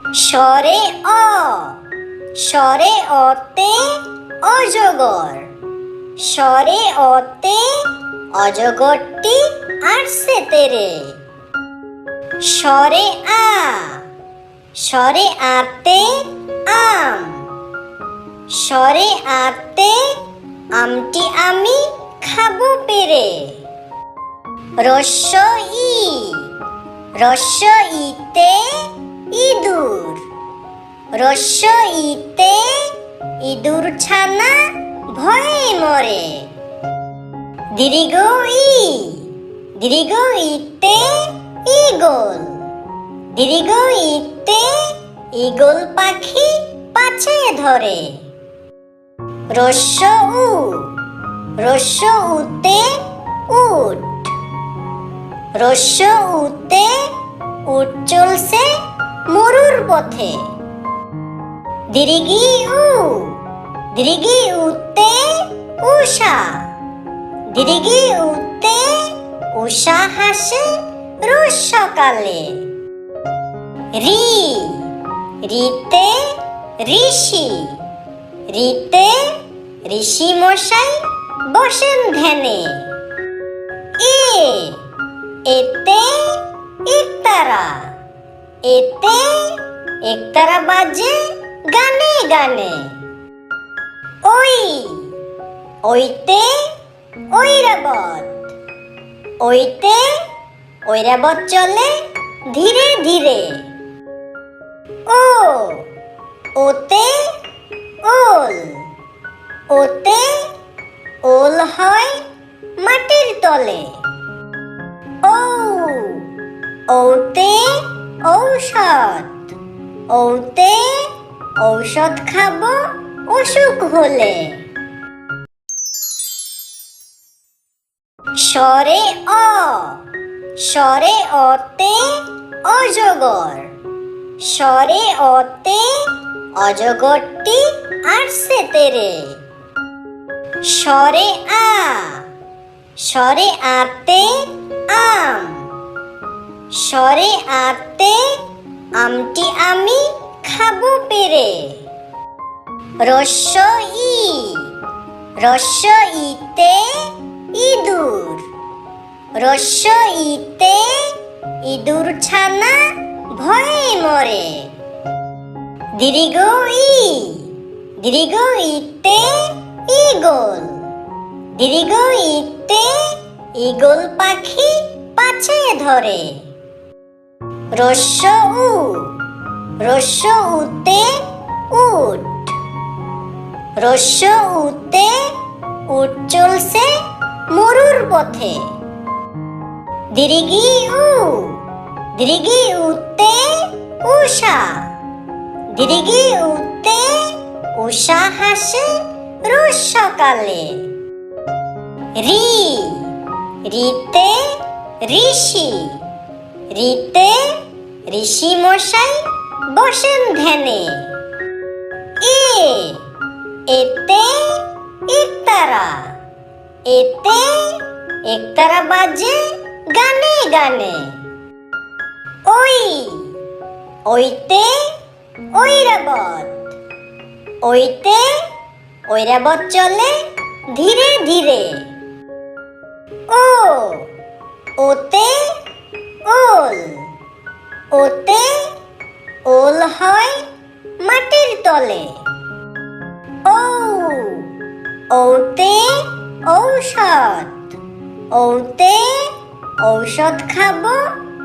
স্বরে অ স্বরে অতে অজগর স্বরে অতে অজগরটি আসছে তেরে স্বরে আ স্বরে আতে আম স্বরে আতে আমটি আমি খাব পেরে। রস্য ই, রস্য ইতে ইঁদুর। রস্য ইতে ইঁদুর ছানা ভয়ে মরে। দীর্ঘ ই, দীর্ঘ ইতে ইগল দীর্ঘ ইতে ইগল পাখি পাছে ধরে। রস্য উ, রস্য উতে উট। রস্য উতে উট চলছে মরুর পথে। দীর্ঘি উ দীর্ঘি উতে উষা দীর্ঘি উতে উষা হাসে রোজ সকালে। রি, রিতে ঋষি। রিতে ঋষি মশাই বসেন ধ্যানে। এ, এতে একতারা এতে একতারা বাজে গানে গানে। ওই, ওইতে ঐরাবত ওইতে ঐরাবত চলে ধীরে ধীরে। ও, ওতে ওল। ওতে ওল হয় মাটির তলে। ও, ওতে ঔষধ। ওতে ঔষধ খাব, অসুখ হলে। স্বরে অ, স্বরে অতে অজগর। স্বরে অতে অজগরটি আসছে তেরে। স্বরে আ, স্বরে আতে আম স্বরে আতে আমটি আমি খাব পেরে। রস্য ই, রস্য ইতে ইঁদুর। রস্য ইতে ইঁদুর ছানা ভয়ে মরে। দীর্ঘ ই, দীর্ঘ ইতে ইগল। দীর্ঘ ইতে ইগল পাখি পাছে ধরে। রস্য উ, রস্য উতে উট। রস্য উতে উট চলছে মরুর পথে। দীর্ঘি উ দীর্ঘি উতে উষা। দীর্ঘি উতে উষা হাসে রোজ সকালে রি, রিতে ঋষি। রিতে ঋষি মশাই বসেন ধ্যানে। এ, এতে একতারা এতে একতারা বাজে গানে গানে। ওই, ওইতে ঐরাবত। ওইতে ঐরাবত চলে ধীরে ধীরে। ও, ওতে ওল। ওতে ওল হয় মাটির তলে। ও ওতে ঔষধ। ওতে ঔষধ খাব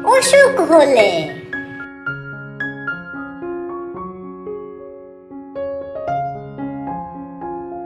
অসুখ হলে।